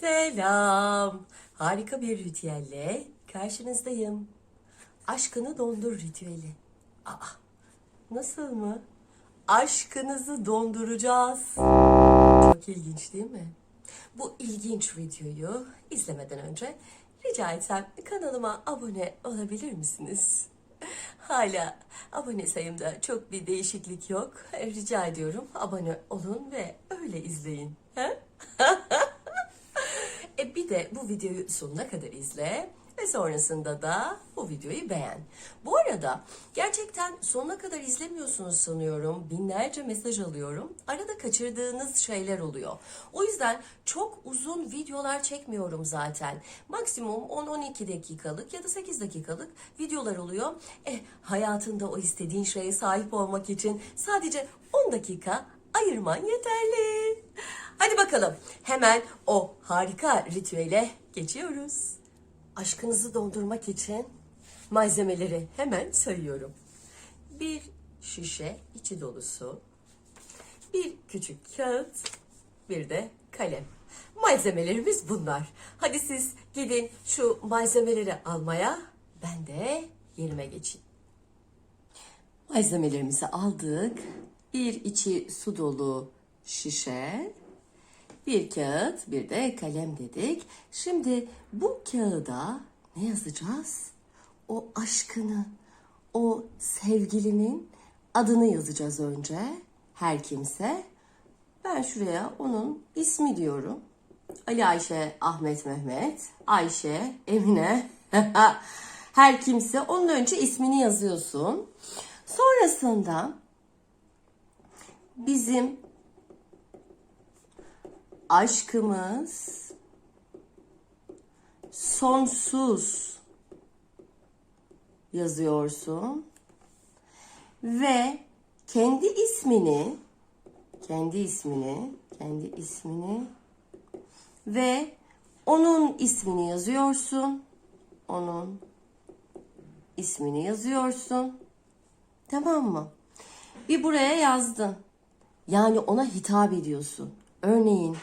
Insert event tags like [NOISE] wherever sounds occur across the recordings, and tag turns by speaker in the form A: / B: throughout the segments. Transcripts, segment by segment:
A: Selam. Harika bir ritüelle karşınızdayım. Aşkını dondur ritüeli. Aa, nasıl mı? Aşkınızı donduracağız. Çok ilginç değil mi? Bu ilginç videoyu izlemeden önce rica etsem kanalıma abone olabilir misiniz? Hala abone sayımda çok bir değişiklik yok. Rica ediyorum abone olun ve öyle izleyin. He? E bir de bu videoyu sonuna kadar izle ve sonrasında da bu videoyu beğen. Bu arada gerçekten sonuna kadar izlemiyorsunuz sanıyorum. Binlerce mesaj alıyorum. Arada kaçırdığınız şeyler oluyor. O yüzden çok uzun videolar çekmiyorum zaten. Maksimum 10-12 dakikalık ya da 8 dakikalık videolar oluyor. Eh hayatında o istediğin şeye sahip olmak için sadece 10 dakika ayırman yeterli. Hadi bakalım hemen o harika ritüele geçiyoruz. Aşkınızı dondurmak için malzemeleri hemen sayıyorum. Bir şişe içi dolusu, bir küçük kağıt, bir de kalem. Malzemelerimiz bunlar. Hadi siz gidin şu malzemeleri almaya, ben de yerime geçeyim. Malzemelerimizi aldık. Bir içi su dolu şişe, bir kağıt, bir de kalem dedik. Şimdi bu kağıda ne yazacağız? O aşkını, o sevgilinin adını yazacağız önce. Her kimse. Ben şuraya onun ismi diyorum. Ali Ayşe, Ahmet Mehmet, Ayşe, Emine. [LAUGHS] Her kimse onun önce ismini yazıyorsun. Sonrasında bizim aşkımız sonsuz yazıyorsun ve kendi ismini kendi ismini kendi ismini ve onun ismini yazıyorsun. Onun ismini yazıyorsun. Tamam mı? Bir buraya yazdın yani ona hitap ediyorsun örneğin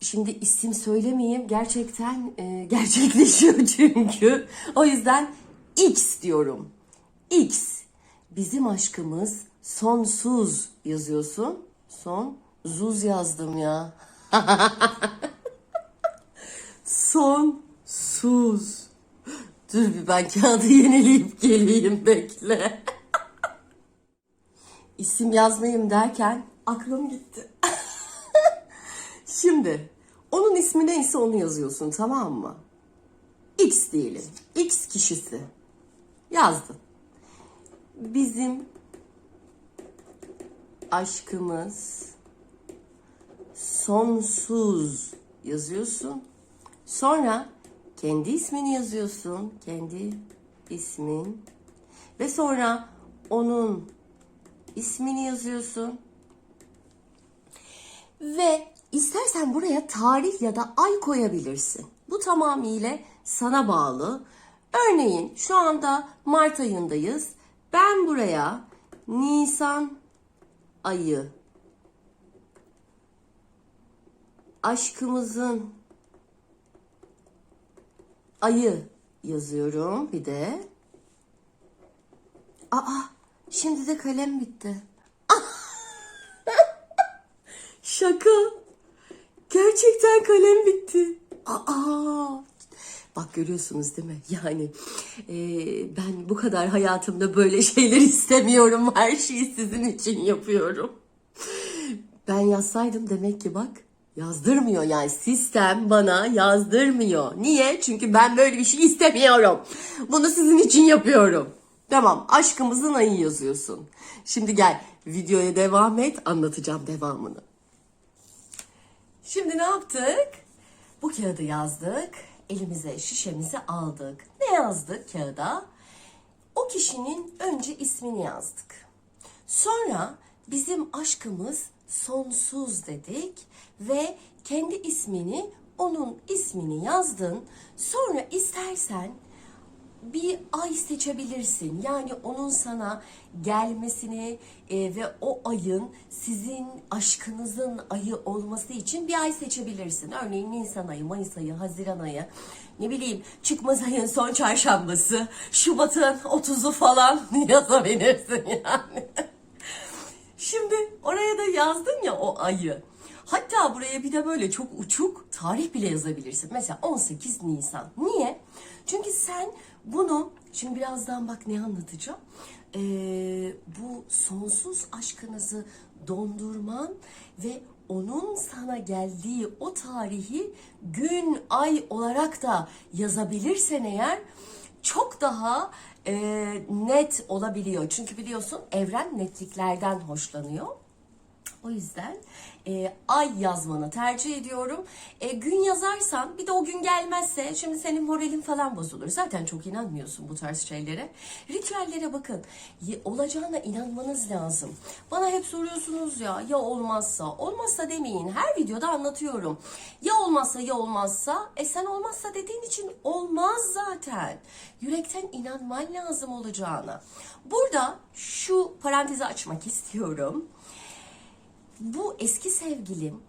A: Şimdi isim söylemeyeyim gerçekten e, [LAUGHS] gerçekleşiyor çünkü. O yüzden X diyorum. X. Bizim aşkımız sonsuz yazıyorsun. Sonsuz yazdım ya. [LAUGHS] Sonsuz. Dur bir ben kağıdı yenileyip geleyim bekle. İsim yazmayayım derken aklım gitti. [LAUGHS] Şimdi onun ismi neyse onu yazıyorsun tamam mı? X diyelim. X kişisi. Yazdın. Bizim aşkımız sonsuz yazıyorsun. Sonra kendi ismini yazıyorsun. Kendi ismin. Ve sonra onun ismini yazıyorsun. Ve istersen buraya tarih ya da ay koyabilirsin. Bu tamamıyla sana bağlı. Örneğin şu anda Mart ayındayız. Ben buraya Nisan ayı aşkımızın ayı yazıyorum bir de. Aa şimdi de kalem bitti. [LAUGHS] Şaka. Gerçekten kalem bitti. Aa. Bak görüyorsunuz değil mi? Yani e, ben bu kadar hayatımda böyle şeyler [LAUGHS] istemiyorum. Her şeyi sizin için yapıyorum. Ben yazsaydım demek ki bak yazdırmıyor yani sistem bana yazdırmıyor. Niye? Çünkü ben böyle bir şey istemiyorum. Bunu sizin için yapıyorum. Tamam aşkımızın ayı yazıyorsun. Şimdi gel videoya devam et anlatacağım devamını. Şimdi ne yaptık? Bu kağıdı yazdık. Elimize şişemizi aldık. Ne yazdık kağıda? O kişinin önce ismini yazdık. Sonra bizim aşkımız sonsuz dedik ve kendi ismini onun ismini yazdın. Sonra istersen bir ay seçebilirsin. Yani onun sana gelmesini e, ve o ayın sizin aşkınızın ayı olması için bir ay seçebilirsin. Örneğin Nisan ayı, Mayıs ayı, Haziran ayı, ne bileyim çıkmaz ayın son çarşambası, Şubat'ın 30'u falan [LAUGHS] yazabilirsin yani. Şimdi oraya da yazdın ya o ayı. Hatta buraya bir de böyle çok uçuk tarih bile yazabilirsin. Mesela 18 Nisan. Niye? Çünkü sen bunu, şimdi birazdan bak ne anlatacağım. Ee, bu sonsuz aşkınızı dondurman ve onun sana geldiği o tarihi gün, ay olarak da yazabilirsen eğer çok daha e, net olabiliyor. Çünkü biliyorsun evren netliklerden hoşlanıyor. O yüzden e, ay yazmanı tercih ediyorum. E, gün yazarsan bir de o gün gelmezse şimdi senin moralin falan bozulur. Zaten çok inanmıyorsun bu tarz şeylere. Ritüellere bakın. Y- Olacağına inanmanız lazım. Bana hep soruyorsunuz ya ya olmazsa. Olmazsa demeyin. Her videoda anlatıyorum. Ya olmazsa ya olmazsa. E sen olmazsa dediğin için olmaz zaten. Yürekten inanman lazım olacağına. Burada şu parantezi açmak istiyorum bu eski sevgilim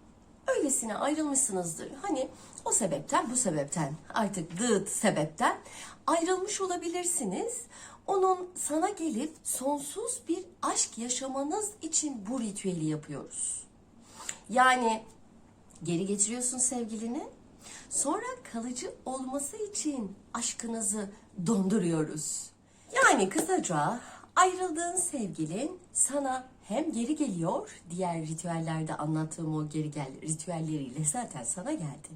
A: öylesine ayrılmışsınızdır. Hani o sebepten bu sebepten artık dıt sebepten ayrılmış olabilirsiniz. Onun sana gelip sonsuz bir aşk yaşamanız için bu ritüeli yapıyoruz. Yani geri getiriyorsun sevgilini. Sonra kalıcı olması için aşkınızı donduruyoruz. Yani kısaca ayrıldığın sevgilin sana hem geri geliyor, diğer ritüellerde anlattığım o geri gel ritüelleriyle zaten sana geldi.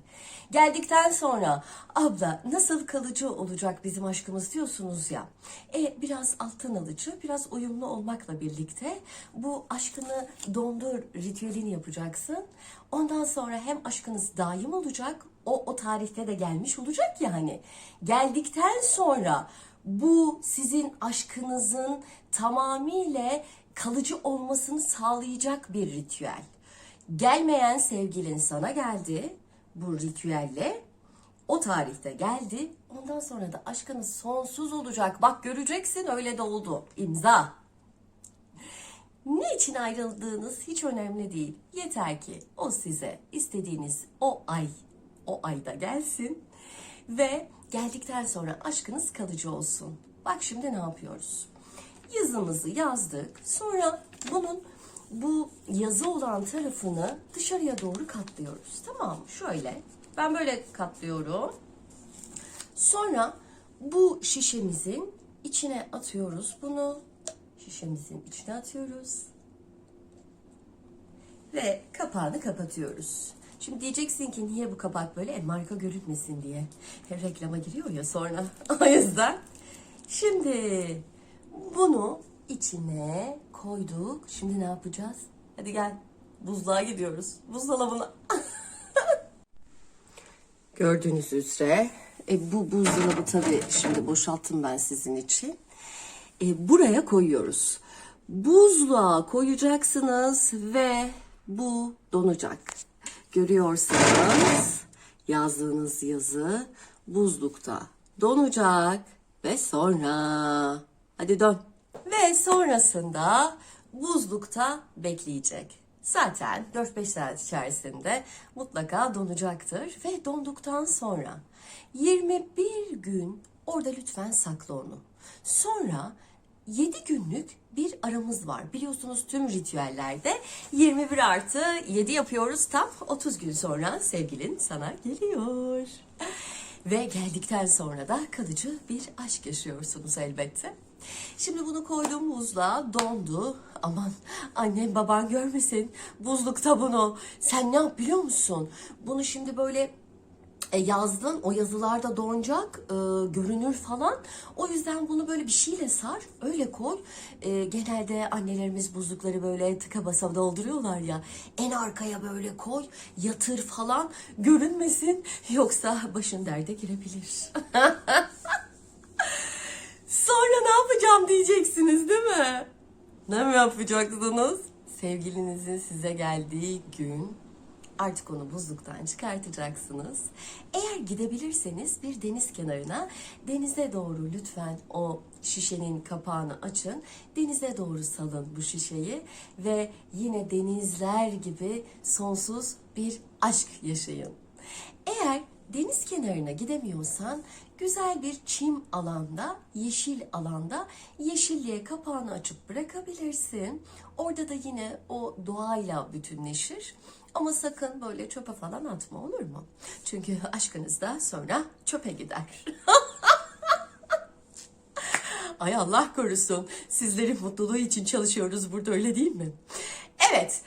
A: Geldikten sonra abla nasıl kalıcı olacak bizim aşkımız diyorsunuz ya. E biraz alttan alıcı, biraz uyumlu olmakla birlikte bu aşkını dondur ritüelini yapacaksın. Ondan sonra hem aşkınız daim olacak, o o tarihte de gelmiş olacak yani. Geldikten sonra bu sizin aşkınızın tamamıyla kalıcı olmasını sağlayacak bir ritüel. Gelmeyen sevgilin sana geldi bu ritüelle. O tarihte geldi. Ondan sonra da aşkınız sonsuz olacak. Bak göreceksin öyle de oldu. İmza. Ne için ayrıldığınız hiç önemli değil. Yeter ki o size istediğiniz o ay, o ayda gelsin ve geldikten sonra aşkınız kalıcı olsun. Bak şimdi ne yapıyoruz? Yazımızı yazdık. Sonra bunun bu yazı olan tarafını dışarıya doğru katlıyoruz. Tamam? Şöyle. Ben böyle katlıyorum. Sonra bu şişemizin içine atıyoruz bunu. Şişemizin içine atıyoruz. Ve kapağını kapatıyoruz. Şimdi diyeceksin ki niye bu kapak böyle? E, marka görünmesin diye. E, reklama giriyor ya sonra. [LAUGHS] o yüzden. Şimdi bunu içine koyduk. Şimdi ne yapacağız? Hadi gel. Buzluğa gidiyoruz. Buzdolabına. [LAUGHS] Gördüğünüz üzere e, bu buzdolabı tabii şimdi boşalttım ben sizin için. E, buraya koyuyoruz. Buzluğa koyacaksınız ve bu donacak. Görüyorsanız yazdığınız yazı buzlukta donacak ve sonra hadi dön. Ve sonrasında buzlukta bekleyecek. Zaten 4-5 saat içerisinde mutlaka donacaktır ve donduktan sonra 21 gün orada lütfen sakla onu. Sonra 7 günlük bir aramız var. Biliyorsunuz tüm ritüellerde 21 artı 7 yapıyoruz. Tam 30 gün sonra sevgilin sana geliyor. Ve geldikten sonra da kalıcı bir aşk yaşıyorsunuz elbette. Şimdi bunu koydum buzluğa dondu. Aman annem baban görmesin buzlukta bunu. Sen ne yap biliyor musun? Bunu şimdi böyle e, yazdın o yazılarda donacak e, görünür falan. O yüzden bunu böyle bir şeyle sar öyle koy. E, genelde annelerimiz buzlukları böyle tıka basa dolduruyorlar ya. En arkaya böyle koy yatır falan. Görünmesin yoksa başın derde girebilir. [LAUGHS] Sonra ne yapacağım diyeceksiniz değil mi? Ne mi yapacaksınız? Sevgilinizin size geldiği gün Artık onu buzluktan çıkartacaksınız. Eğer gidebilirseniz bir deniz kenarına denize doğru lütfen o şişenin kapağını açın. Denize doğru salın bu şişeyi ve yine denizler gibi sonsuz bir aşk yaşayın. Eğer deniz kenarına gidemiyorsan güzel bir çim alanda, yeşil alanda yeşilliğe kapağını açıp bırakabilirsin. Orada da yine o doğayla bütünleşir. Ama sakın böyle çöpe falan atma olur mu? Çünkü aşkınız da sonra çöpe gider. [LAUGHS] Ay Allah korusun. Sizlerin mutluluğu için çalışıyoruz burada öyle değil mi? Evet.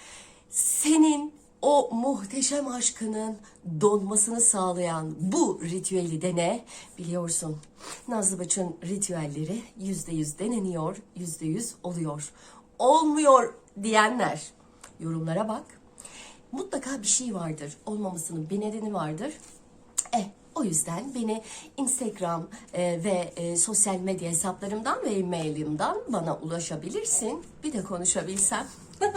A: Senin o muhteşem aşkının donmasını sağlayan bu ritüeli dene. Biliyorsun Nazlı Baç'ın ritüelleri yüzde yüz deneniyor, yüzde yüz oluyor. Olmuyor diyenler yorumlara bak. Mutlaka bir şey vardır. Olmamasının bir nedeni vardır. Eh, o yüzden beni Instagram e, ve e, sosyal medya hesaplarımdan ve e-mailimden bana ulaşabilirsin. Bir de konuşabilsem. [LAUGHS]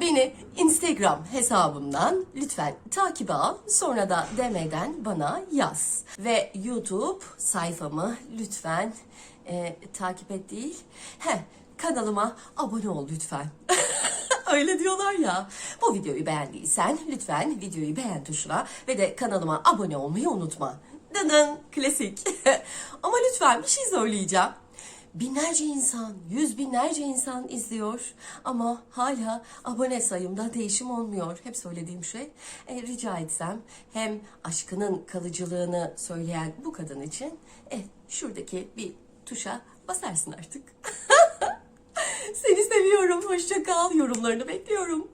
A: Beni Instagram hesabımdan lütfen takibe al. Sonra da DM'den bana yaz. Ve YouTube sayfamı lütfen e, takip et değil. He, kanalıma abone ol lütfen. [LAUGHS] Öyle diyorlar ya. Bu videoyu beğendiysen lütfen videoyu beğen tuşuna ve de kanalıma abone olmayı unutma. Dının klasik. [LAUGHS] Ama lütfen bir şey söyleyeceğim. Binlerce insan, yüz binlerce insan izliyor ama hala abone sayımda değişim olmuyor. Hep söylediğim şey. E, rica etsem hem aşkının kalıcılığını söyleyen bu kadın için e, şuradaki bir tuşa basarsın artık. [LAUGHS] Seni seviyorum. Hoşça kal. Yorumlarını bekliyorum.